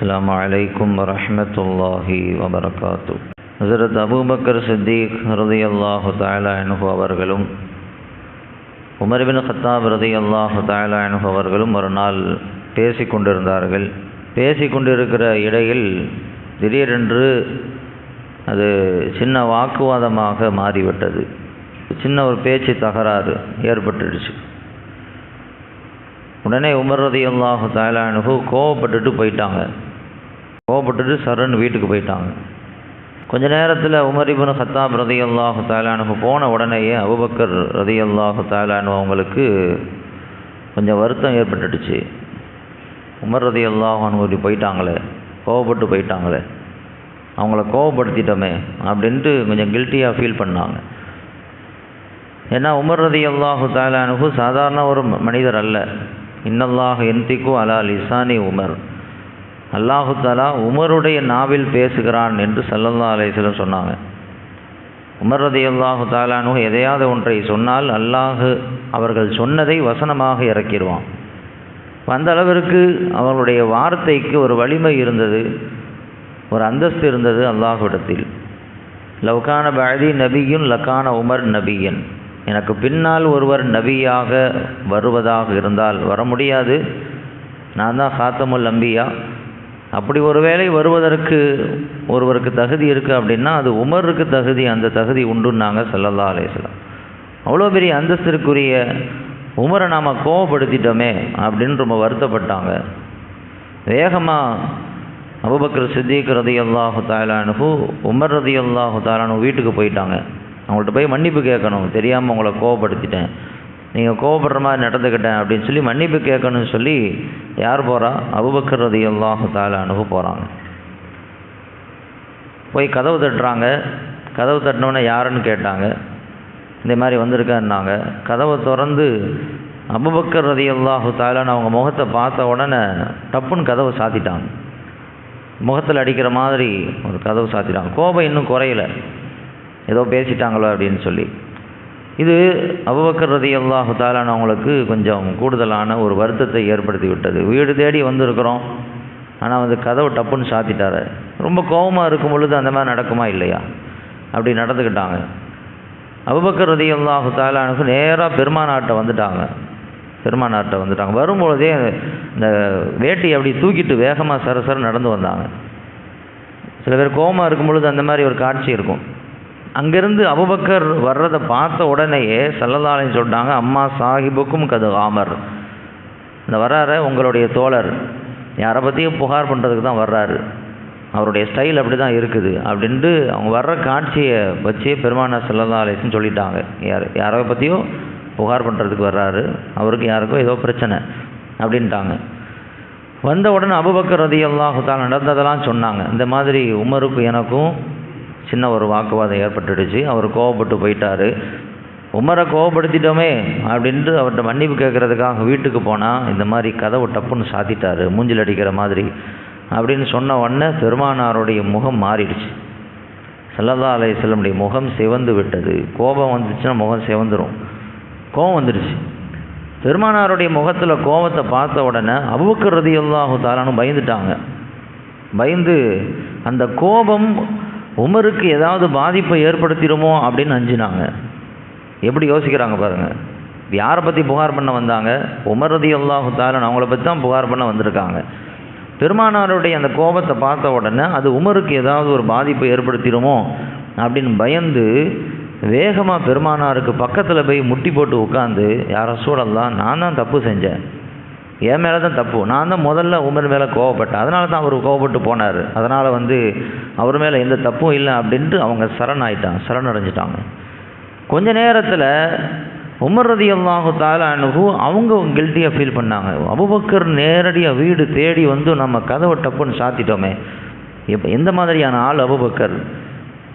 السلام عليكم ورحمة الله وبركاته ஹசரத் அபூபக்கர் சித்திக் ரதி அல்லாஹு தாலா அனுகு அவர்களும் உமர்பின் ஹத்தாப் ரதி அல்லாஹு தாலா அனுகு அவர்களும் ஒரு நாள் பேசி கொண்டிருந்தார்கள் பேசி கொண்டிருக்கிற இடையில் திடீரென்று அது சின்ன வாக்குவாதமாக மாறிவிட்டது சின்ன ஒரு பேச்சு தகராறு ஏற்பட்டுடுச்சு உடனே உமர் ரதி அல்லாஹு தாலானுகு கோவப்பட்டுட்டு போயிட்டாங்க கோபப்பட்டுட்டு சரண் வீட்டுக்கு போயிட்டாங்க. கொஞ்ச நேரத்தில் உமரிபுன் ஹத்தாப் ரதி அல்லாஹு தாலானுக்கு போன உடனேயே அபுபக்கர் ரதி அல்லாஹு தாலானு அவங்களுக்கு கொஞ்சம் வருத்தம் ஏற்பட்டுடுச்சு. உமர் ரதி அல்லாஹான்னு ஒரு போயிட்டாங்களே கோவப்பட்டு போயிட்டாங்களே அவங்கள கோவப்படுத்திட்டோமே அப்படின்ட்டு கொஞ்சம் கில்ட்டியாக ஃபீல் பண்ணாங்க. ஏன்னா உமர் ரதி அல்லாஹு தாலானுக்கு சாதாரண ஒரு மனிதர் அல்ல. இன்னல்லாஹ் என்திக்கு அலா லிசானி உமர். அல்லாஹு தாலா உமருடைய நாவில் பேசுகிறான் என்று சல்லல்லா அலையம் சொன்னாங்க. உமர் ரதி அல்லாஹு தாலானு எதையாவது ஒன்றை சொன்னால் அல்லாஹு அவர்கள் சொன்னதை வசனமாக இறக்கிடுவான். அந்த அளவிற்கு அவர்களுடைய வார்த்தைக்கு ஒரு வலிமை இருந்தது ஒரு அந்தஸ்து இருந்தது அல்லாஹுவிடத்தில். லவ்கான பாதி நபியும் லக்கான உமர் நபியன். எனக்கு பின்னால் ஒருவர் நபியாக வருவதாக இருந்தால் வர முடியாது. நான் தான் ஹாத்தமுல் அம்பியா. அப்படி ஒருவேளை வருவதற்கு ஒருவருக்கு தகுதி இருக்குது அப்படின்னா அது உமருக்கு தகுதி அந்த தகுதி உண்டுன்னாங்க சல்லல்லா அலேஸ்லாம் அவ்வளோ பெரிய அந்தஸ்திற்குரிய உமரை நாம் கோவப்படுத்திட்டோமே அப்படின்னு ரொம்ப வருத்தப்பட்டாங்க. வேகமாக அபுபக்கர் சித்திக் ரதி அல்லாஹு தாலானு உமர் ரதி அல்லாஹு தாலானு வீட்டுக்கு போயிட்டாங்க. அவங்கள்ட்ட போய் மன்னிப்பு கேட்கணும் தெரியாமல் உங்களை கோவப்படுத்திட்டேன். நீங்கள் கோவப்படுற மாதிரி நடந்துக்கிட்டேன் அப்படின்னு சொல்லி மன்னிப்பு கேட்கணும்னு சொல்லி யார் போகிறா அபுபக்கர் ரதி அல்லாஹு அனுப்ப போகிறாங்க போய் கதவு தட்டுறாங்க. கதவு தட்டினோடனே யாருன்னு கேட்டாங்க. இந்த மாதிரி வந்திருக்கேன்னாங்க. கதவை திறந்து அபுபக்கர் ரதி அல்லாஹு தாலான்னு அவங்க முகத்தை பார்த்த உடனே டப்புன்னு கதவை சாத்திட்டாங்க. முகத்தில் அடிக்கிற மாதிரி ஒரு கதவு சாத்திட்டாங்க. கோபம் இன்னும் குறையலை. ஏதோ பேசிட்டாங்களோ அப்படின்னு சொல்லி. இது அபுபக்கர் ரதி அல்லாஹு தாலானவங்களுக்கு கொஞ்சம் கூடுதலான ஒரு வருத்தத்தை ஏற்படுத்தி விட்டது வீடு தேடி வந்திருக்கிறோம். ஆனால் வந்து கதவு டப்புன்னு சாத்திட்டாரு. ரொம்ப கோபமாக இருக்கும் பொழுது அந்த மாதிரி நடக்குமா இல்லையா? அப்படி நடந்துக்கிட்டாங்க. அபுபக்கர் ரதி அல்லாஹு தாலானுக்கு நேராக பெருமானாட்டை வந்துட்டாங்க. பெருமானாட்டை வந்துட்டாங்க. வரும்பொழுதே இந்த வேட்டி அப்படி தூக்கிட்டு வேகமாக சரசர நடந்து வந்தாங்க. சில பேர் கோபமாக இருக்கும் பொழுது அந்த மாதிரி ஒரு காட்சி இருக்கும். அங்கேருந்து அபுபக்கர் வர்றதை பார்த்த உடனேயே சல்லதாலையும் சொல்லிட்டாங்க அம்மா சாஹிபுக்கும் கது ஆமர். இந்த வர்றார உங்களுடைய தோழர். யாரை பற்றியும் புகார் பண்ணுறதுக்கு தான் வர்றாரு. அவருடைய ஸ்டைல் அப்படி தான் இருக்குது அப்படின்ட்டு அவங்க வர்ற காட்சியை வச்சே பெருமானா செல்லதா அலேசன் சொல்லிட்டாங்க. யார் யாரை பற்றியோ புகார் பண்ணுறதுக்கு வர்றாரு. அவருக்கு யாருக்கோ ஏதோ பிரச்சனை அப்படின்ட்டாங்க. வந்த உடனே அபுபக்கர் ரதி அல்லாஹுத்தால் நடந்ததெல்லாம் சொன்னாங்க. இந்த மாதிரி உமருக்கு எனக்கும் சின்ன ஒரு வாக்குவாதம் ஏற்பட்டுடுச்சு. அவர் கோவப்பட்டு போயிட்டார். உமரை கோவப்படுத்திட்டோமே அப்படின்ட்டு அவர்கிட்ட மன்னிப்பு கேட்குறதுக்காக வீட்டுக்கு போனால் இந்த மாதிரி கதவு டப்புன்னு சாத்திட்டாரு மூஞ்சில் அடிக்கிற மாதிரி அப்படின்னு சொன்ன உடனே பெருமானாருடைய முகம் மாறிடுச்சு. சல்லல்லா அலை செல்லமுடைய முகம் சிவந்து விட்டது. கோபம் வந்துச்சுன்னா முகம் சிவந்துடும் கோபம் வந்துடுச்சு. பெருமானாருடைய முகத்தில் கோபத்தை பார்த்த உடனே அவுக்கு ரதி அல்லாஹு பயந்துட்டாங்க. பயந்து அந்த கோபம் உமருக்கு ஏதாவது பாதிப்பை ஏற்படுத்திடுமோ அப்படின்னு அஞ்சினாங்க எப்படி யோசிக்கிறாங்க பாருங்கள் யாரை பற்றி புகார் பண்ண வந்தாங்க? உமர் ரதி அவங்கள பற்றி தான் புகார் பண்ண வந்திருக்காங்க. பெருமானாருடைய அந்த கோபத்தை பார்த்த உடனே அது உமருக்கு ஏதாவது ஒரு பாதிப்பை ஏற்படுத்திடுமோ அப்படின்னு பயந்து வேகமாக பெருமானாருக்கு பக்கத்தில் போய் முட்டி போட்டு உட்காந்து யாரை சூழல்லாம் நான் தான் தப்பு செஞ்சேன். என் மேலே தான் தப்பு. நான் தான் முதல்ல உமர் மேலே கோவப்பட்டேன். அதனால தான் அவர் கோவப்பட்டு போனார். அதனால் வந்து அவர் மேலே எந்த தப்பும் இல்லை அப்படின்ட்டு அவங்க சரண் ஆயிட்டாங்க சரண் அடைஞ்சிட்டாங்க கொஞ்ச நேரத்தில் உமர் ரதி அல்லாஹு தாலானுகு அவங்க கில்ட்டியாக ஃபீல் பண்ணாங்க. அபுபக்கர் நேரடியாக வீடு தேடி வந்து நம்ம கதவை டப்புன்னு சாத்திட்டோமே. இப்போ எந்த மாதிரியான ஆள் அபுபக்கர்?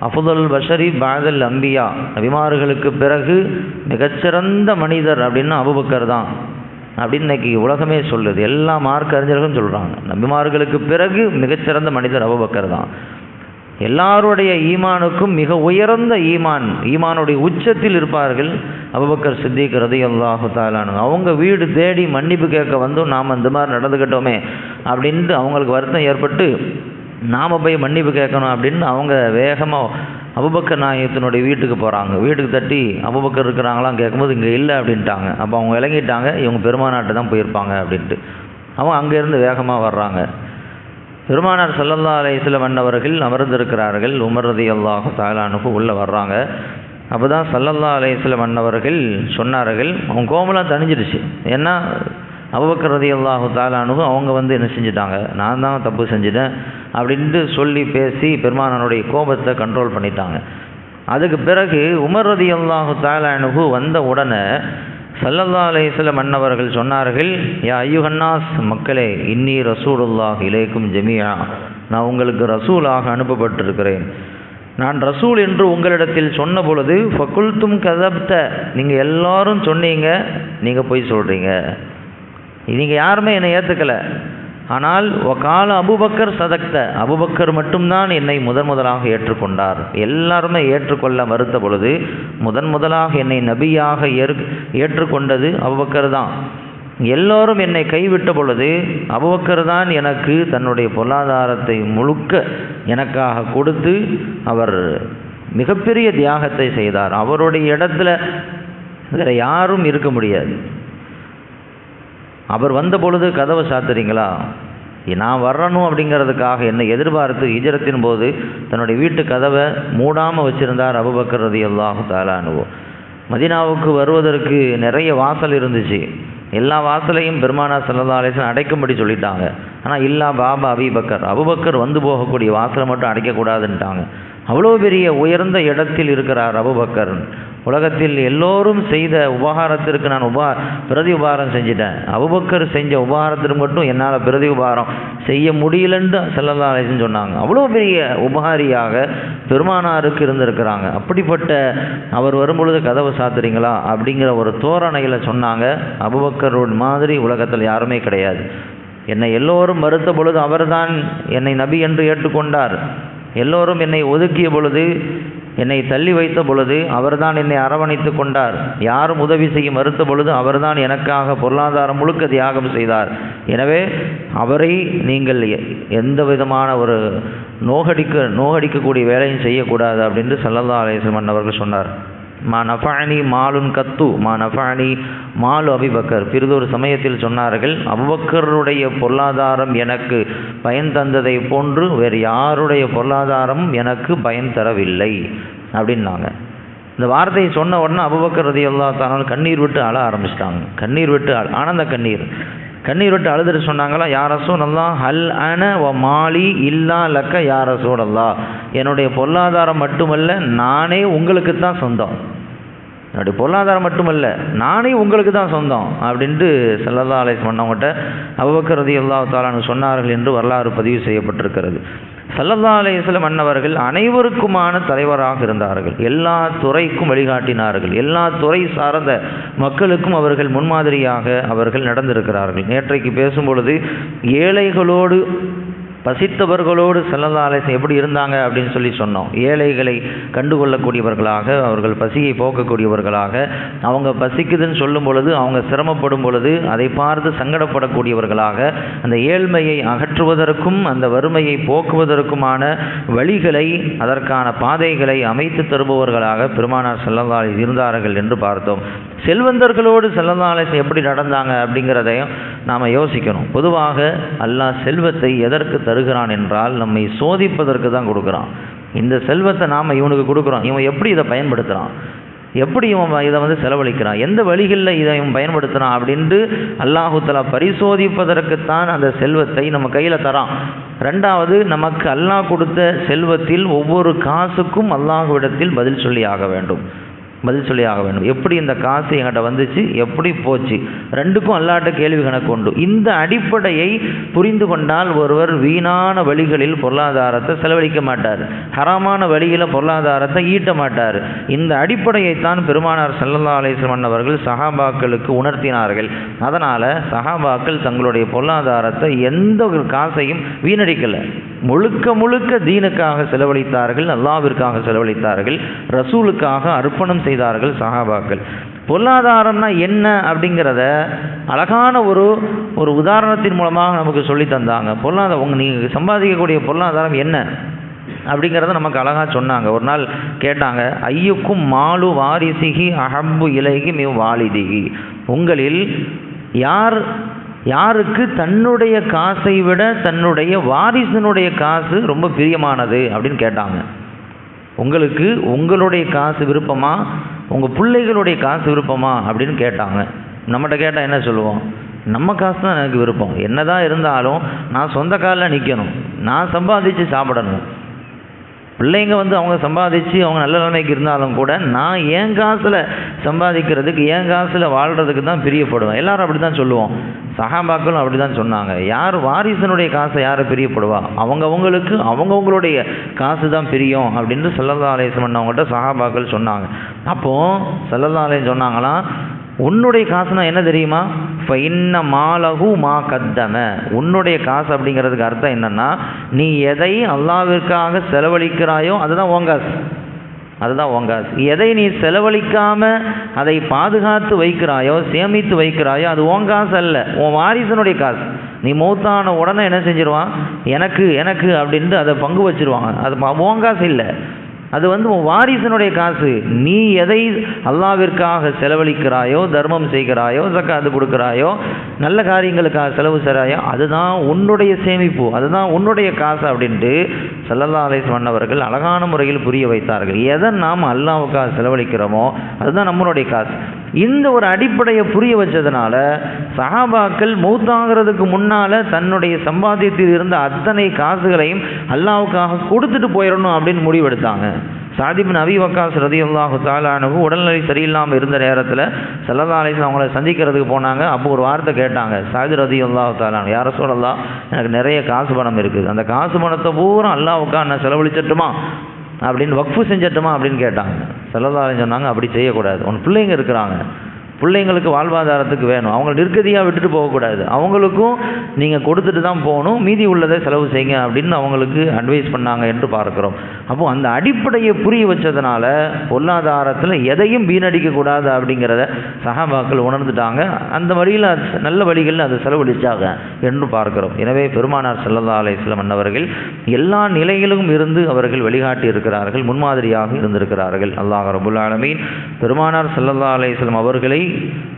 அஃபுதல் பஷரி பாதல் அம்பியா. அபிமார்களுக்கு பிறகு மிகச்சிறந்த மனிதர் அப்படின்னா அபுபக்கர் தான். அப்படின்னு இன்னைக்கு உலகமே சொல்லுது. எல்லா மார்க் அறிஞர்களும் சொல்கிறாங்க நபிமார்களுக்கு பிறகு மிகச்சிறந்த மனிதர் அபுபக்கர் தான். எல்லாருடைய ஈமானுக்கும் மிக உயர்ந்த ஈமான் ஈமானுடைய உச்சத்தில் இருப்பார்கள் அபுபக்கர் சித்திக் ரதி அல்லாஹு தாலானு அவங்க வீடு தேடி மன்னிப்பு கேட்க வந்தும் நாம் இந்த மாதிரி நடந்துக்கிட்டோமே அப்படின்ட்டு அவங்களுக்கு வருத்தம் ஏற்பட்டு நாம் போய் மன்னிப்பு கேட்கணும் அப்படின்னு அவங்க வேகமாக அபுபக்கர் நாயகத்தினுடைய வீட்டுக்கு போகிறாங்க வீட்டுக்கு தட்டி அபுபக்கர் இருக்கிறாங்களாம் கேட்கும்போது இங்கே இல்லை அப்படின்ட்டாங்க. அப்போ அவங்க விளங்கிட்டாங்க. இவங்க பெருமாநாட்டு தான் போயிருப்பாங்க அப்படின்ட்டு. அவங்க அங்கேருந்து வேகமாக வர்றாங்க. பெருமானார் சல்லல்லா அலைஹிஸ்ஸலாம் மன்னவர்கள் அமர்ந்திருக்கிறார்கள். உமர் ரதி அல்லாஹு தாலானுக்கு உள்ளே வர்றாங்க. அப்போ தான் சல்லல்லா அலைஹிஸ்ஸலாம் மன்னவர்கள் சொன்னார்கள். அவங்க கோமெல்லாம் தணிஞ்சிடுச்சு. ஏன்னா அபுபக்கர் ரதி அல்லாஹு தாலானுக்கு அவங்க வந்து என்ன செஞ்சிட்டாங்க? நான் தான் தப்பு செஞ்சிட்டேன். அப்படின்ட்டு சொல்லி பேசி பெருமானனுடைய கோபத்தை கண்ட்ரோல் பண்ணிட்டாங்க. அதுக்கு பிறகு உமர் ரதி அல்லாஹு வந்த உடனே சல்லல்லா அலைஹிஸ்ல மன்னவர்கள் சொன்னார்கள் யா ஐயுஹன்னாஸ் மக்களே இன்னி ரசூலுல்லாஹ் இலேக்கும் ஜெமியா நான் உங்களுக்கு ரசூலாக அனுப்பப்பட்டிருக்கிறேன். நான் ரசூல் என்று உங்களிடத்தில் சொன்ன பொழுது ஃபகுல்தும் கதப்த. நீங்கள் எல்லாரும் சொன்னீங்க நீங்கள் போய் சொல்கிறீங்க நீங்கள் யாருமே என்னை ஏற்றுக்கலை ஆனால் கால அபுபக்கர் சதக்த. அபுபக்கர் மட்டும்தான் என்னை முதன் முதலாக ஏற்றுக்கொண்டார். எல்லாருமே ஏற்றுக்கொள்ள மறுத்த பொழுது முதன் முதலாக என்னை நபியாக ஏற் ஏற்றுக்கொண்டது அபுபக்கர் தான். எல்லோரும் என்னை கைவிட்ட பொழுது அபுபக்கர் தான் எனக்கு தன்னுடைய பொருளாதாரத்தை முழுக்க எனக்காக கொடுத்து அவர் மிகப்பெரிய தியாகத்தை செய்தார். அவருடைய இடத்துல வேறு யாரும் இருக்க முடியாது. அவர் வந்த பொழுது கதவை சாத்துறீங்களா? நான் வரணும் அப்படிங்கிறதுக்காக என்னை எதிர்பார்த்து இஜரத்தின் போது தன்னுடைய வீட்டு கதவை மூடாமல் வச்சுருந்தார் அபுபக்கர் ரதி அல்லாஹு தாலானுவோ மதினாவுக்கு வருவதற்கு நிறைய வாசல் இருந்துச்சு. எல்லா வாசலையும் பெருமானா சல்லா அலிஸ்லாம் அடைக்கும்படி சொல்லிட்டாங்க. ஆனால் இல்லா பாபா அபிபக்கர். அபுபக்கர் வந்து போகக்கூடிய வாசலை மட்டும் அடைக்கக்கூடாதுன்ட்டாங்க. அவ்வளோ பெரிய உயர்ந்த இடத்தில் இருக்கிறார் அபுபக்கர். உலகத்தில் எல்லோரும் செய்த உபகாரத்திற்கு நான் உபா பிரதி உபகாரம் செஞ்சிட்டேன். அபுபக்கர் செஞ்ச உபகாரத்திற்கு மட்டும் என்னால் பிரதி உபகாரம் செய்ய முடியலன்னு செல்லல்லா சொன்னாங்க. அவ்வளோ பெரிய உபகாரியாக பெருமானாருக்கு இருந்திருக்கிறாங்க. அப்படிப்பட்ட அவர் வரும்பொழுது கதவை சாத்துறீங்களா? அப்படிங்கிற ஒரு தோரணையில் சொன்னாங்க. அபுபக்கரோட மாதிரி உலகத்தில் யாருமே கிடையாது. என்னை எல்லோரும் மறுத்த பொழுது அவர்தான் என்னை நபி என்று ஏற்றுக்கொண்டார். எல்லோரும் என்னை ஒதுக்கிய பொழுது என்னை தள்ளி வைத்த பொழுது அவர்தான் என்னை அரவணைத்து கொண்டார். யாரும் உதவி செய்ய மறுத்த பொழுது அவர்தான் எனக்காக பொருளாதாரம் முழுக்க தியாகம் செய்தார். எனவே அவரை நீங்கள் எந்த விதமான ஒரு நோகடிக்க நோகடிக்கக்கூடிய வேலையும் செய்யக்கூடாது அப்படின்னு சல்லல்லா அலேஸ்வரன் அவர்கள் சொன்னார். மா நஃபானி மாலுன் கத்து. மா நஃபானி மாலு அபிபக்கர் பிறிதொரு சமயத்தில் சொன்னார்கள் அபுபக்கருடைய பொருளாதாரம் எனக்கு பயன் தந்ததை போன்று வேறு யாருடைய பொருளாதாரம் எனக்கு பயன் தரவில்லை அப்படின்னாங்க. இந்த வார்த்தையை சொன்ன உடனே அபுபக்கர் ரதி அல்லா கண்ணீர் விட்டு அழ ஆரம்பிச்சிட்டாங்க. கண்ணீர் விட்டு அழ ஆனந்த கண்ணீர். கண்ணீர் விட்டு அழுதுட்டு சொன்னாங்களா யாரசோ நல்லா ஹல் அன வ மாலி இல்லா லக்க யாரசோடல்லா என்னுடைய பொருளாதாரம் மட்டுமல்ல நானே உங்களுக்கு தான் சொந்தம். என்னுடைய பொருளாதாரம் மட்டுமல்ல நானே உங்களுக்கு தான் சொந்தம் அப்படின்ட்டு சல்லல்லா அலை பண்ணவங்கள்ட்ட அபுபக்கர் ரதி தாலானு சொன்னார்கள் என்று வரலாறு பதிவு செய்யப்பட்டிருக்கிறது. சல்லல்லா அலையம் மன்னவர்கள் அனைவருக்குமான தலைவராக இருந்தார்கள். எல்லா துறைக்கும் வழிகாட்டினார்கள். எல்லா துறை சார்ந்த மக்களுக்கும் அவர்கள் முன்மாதிரியாக அவர்கள் நடந்திருக்கிறார்கள். நேற்றைக்கு பேசும்பொழுது ஏழைகளோடு பசித்தவர்களோடு செல்லதாலேசன் எப்படி இருந்தாங்க அப்படின்னு சொல்லி சொன்னோம். ஏழைகளை கண்டுகொள்ளக்கூடியவர்களாக அவர்கள் பசியை போக்கக்கூடியவர்களாக அவங்க பசிக்குதுன்னு சொல்லும் பொழுது அவங்க சிரமப்படும் பொழுது அதை பார்த்து சங்கடப்படக்கூடியவர்களாக அந்த ஏழ்மையை அகற்றுவதற்கும் அந்த வறுமையை போக்குவதற்குமான வழிகளை அதற்கான பாதைகளை அமைத்து தருபவர்களாக பெருமானார் செல்லதாலை இருந்தார்கள் என்று பார்த்தோம். செல்வந்தர்களோடு செல்லதாலேசன் எப்படி நடந்தாங்க அப்படிங்கிறதையும் நாம் யோசிக்கணும். பொதுவாக அல்லாஹ் செல்வத்தை எதற்கு தருகிறான் என்றால் நம்மை சோதிப்பதற்கு தான் கொடுக்குறான். இந்த செல்வத்தை நாம் இவனுக்கு கொடுக்குறோம். இவன் எப்படி இதை பயன்படுத்துகிறான் எப்படி இவன் இதை வந்து செலவழிக்கிறான்? எந்த வழிகளில் இதை இவன் பயன்படுத்துகிறான் அப்படின்ட்டு அல்லாஹுத்தலா பரிசோதிப்பதற்குத்தான் அந்த செல்வத்தை நம்ம கையில் தரான். ரெண்டாவது நமக்கு அல்லாஹ் கொடுத்த செல்வத்தில் ஒவ்வொரு காசுக்கும் அல்லாஹுவிடத்தில் பதில் சொல்லி ஆக வேண்டும். பதில் சொல்லி ஆக வேண்டும். எப்படி இந்த காசு என்கிட்ட வந்துச்சு? எப்படி போச்சு? ரெண்டுக்கும் அல்லாட்ட கேள்வி கணக்கு உண்டு. இந்த அடிப்படையை புரிந்து கொண்டால் ஒருவர் வீணான வழிகளில் பொருளாதாரத்தை செலவழிக்க மாட்டார். ஹராமான வழியில் பொருளாதாரத்தை ஈட்ட மாட்டார். இந்த அடிப்படையைத்தான் பெருமானார் செல்லல்லா அலேஸ்வரன் அவர்கள் சஹாபாக்களுக்கு உணர்த்தினார்கள். அதனால் சஹாபாக்கள் தங்களுடைய பொருளாதாரத்தை எந்த ஒரு காசையும் வீணடிக்கலை. முழுக்க முழுக்க தீனுக்காக செலவழித்தார்கள் அல்லாவிற்காக செலவழித்தார்கள் ரசூலுக்காக அர்ப்பணம் செய்தார்கள் சஹாபாக்கள். பொருளாதாரம்னா என்ன அப்படிங்கிறத அழகான ஒரு ஒரு உதாரணத்தின் மூலமாக நமக்கு சொல்லி தந்தாங்க. பொருளாதாரம் உங்கள் நீங்கள் சம்பாதிக்கக்கூடிய பொருளாதாரம் என்ன அப்படிங்கிறத நமக்கு அழகாக சொன்னாங்க. ஒரு நாள் கேட்டாங்க ஐயுக்கும் மாலு வாரிசிகி அஹம்பு இலகி மிவ் வாலிதிகி? உங்களில் யார் யாருக்கு தன்னுடைய காசை விட தன்னுடைய வாரிசனுடைய காசு ரொம்ப பிரியமானது அப்படின்னு கேட்டாங்க. உங்களுக்கு உங்களுடைய காசு விருப்பமா? உங்கள் பிள்ளைகளுடைய காசு விருப்பமா? அப்படின்னு கேட்டாங்க. நம்மகிட்ட கேட்டால் என்ன சொல்லுவோம்? நம்ம காசு தான் எனக்கு விருப்பம். என்னதான் இருந்தாலும் நான் சொந்த காலில் நிற்கணும் நான் சம்பாதிச்சு சாப்பிடணும். பிள்ளைங்க வந்து அவங்க சம்பாதிச்சு அவங்க நல்ல நிலைமைக்கு இருந்தாலும் கூட நான் என் காசில் சம்பாதிக்கிறதுக்கு என் காசில் வாழ்கிறதுக்கு தான் பிரியப்படுவேன். எல்லாரும் அப்படி தான் சொல்லுவோம். சகாபாக்களும் அப்படி தான் சொன்னாங்க. யார் வாரிசனுடைய காசை யார் பிரியப்படுவா? அவங்கவுங்களுக்கு அவங்கவுங்களுடைய காசு தான் பிரியம் அப்படின்னு சல்லல்லா அலேசம் பண்ணவங்கள்ட்ட சகாபாக்கள் சொன்னாங்க. அப்போது சல்லல்லா அலேன் சொன்னாங்களாம் உன்னுடைய காசுனா என்ன தெரியுமா? இப்போ இன்ன மாலகு மா கத்தம. உன்னுடைய காசு அப்படிங்கிறதுக்கு அர்த்தம் என்னன்னா நீ எதை அல்லாவிற்காக செலவழிக்கிறாயோ அதுதான் உன் காசு. அதுதான் உன் காசு. எதை நீ செலவழிக்காமல் அதை பாதுகாத்து வைக்கிறாயோ சேமித்து வைக்கிறாயோ அது உன் காசு அல்ல. உன் வாரிசனுடைய காசு. நீ மூத்தான உடனே என்ன செஞ்சிருவான்? எனக்கு எனக்கு அப்படின்ட்டு அதை பங்கு வச்சிருவாங்க. அது உன் காசு இல்லை. அது வந்து உன் வாரிசனுடைய காசு. நீ எதை அல்லாவிற்காக செலவழிக்கிறாயோ தர்மம் செய்கிறாயோ அது கொடுக்குறாயோ நல்ல காரியங்களுக்காக செலவு செய்கிறாயோ அதுதான் உன்னுடைய சேமிப்பு அதுதான் உன்னுடைய காசு அப்படின்ட்டு சல்லல்லா அலேஸ் மன்னவர்கள் அழகான முறையில் புரிய வைத்தார்கள். எதை நாம் அல்லாவுக்காக செலவழிக்கிறோமோ அதுதான் நம்மளுடைய காசு. இந்த ஒரு அடிப்படையை புரிய வச்சதுனால சஹாபாக்கள் மூத்தாகிறதுக்கு முன்னால் தன்னுடைய சம்பாத்தியத்தில் இருந்த அத்தனை காசுகளையும் அல்லாவுக்காக கொடுத்துட்டு போயிடணும் அப்படின்னு முடிவெடுத்தாங்க. சாதிபின் அவி வக்காஸ் ரதி அல்லாஹு தாலானு உடல்நிலை சரியில்லாமல் இருந்த நேரத்தில் சல்லல்லா அலிஸ்லாம் அவங்கள சந்திக்கிறதுக்கு போனாங்க. அப்போ ஒரு வார்த்தை கேட்டாங்க. சாதி ரதி அல்லாஹு தாலானு யார சொல்லலாம் எனக்கு நிறைய காசு பணம் இருக்குது. அந்த காசு பணத்தை பூரா அல்லாவுக்கா நான் செலவழிச்சட்டுமா? அப்படின்னு வக்ஃபு செஞ்சட்டுமா அப்படின்னு கேட்டாங்க. செல்லதாரன் சொன்னாங்க அப்படி செய்யக்கூடாது. உன் பிள்ளைங்க இருக்கிறாங்க. பிள்ளைங்களுக்கு வாழ்வாதாரத்துக்கு வேணும். அவங்க நிர்கதியாக விட்டுட்டு போகக்கூடாது. அவங்களுக்கும் நீங்கள் கொடுத்துட்டு தான் போகணும். மீதி உள்ளதை செலவு செய்யுங்க அப்படின்னு அவங்களுக்கு அட்வைஸ் பண்ணாங்க என்று பார்க்குறோம். அப்போது அந்த அடிப்படையை புரிய வச்சதுனால பொருளாதாரத்தில் எதையும் வீணடிக்கக்கூடாது அப்படிங்கிறத சகாபாக்கள் உணர்ந்துட்டாங்க. அந்த வழியில் நல்ல வழிகளில் அதை செலவழிச்சாங்க என்று பார்க்கிறோம். எனவே பெருமானார் செல்லல்லா அலையம் அன்னவர்கள் எல்லா நிலையிலும் இருந்து அவர்கள் வழிகாட்டி இருக்கிறார்கள். முன்மாதிரியாக இருந்திருக்கிறார்கள். அல்லாஹ் ரபுல் ஆலமீன். பெருமானார் செல்லல்லா அலையம் அவர்களை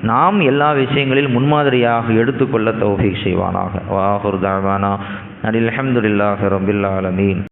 நாம் எல்லா விஷயங்களில் முன்மாதிரியாக எடுத்துக்கொள்ள தௌஃபீக் செய்வானாக. வாஹுர் தாவானா அனில் அஹமதுல்லாஹ் ரபில் ஆலமீன்.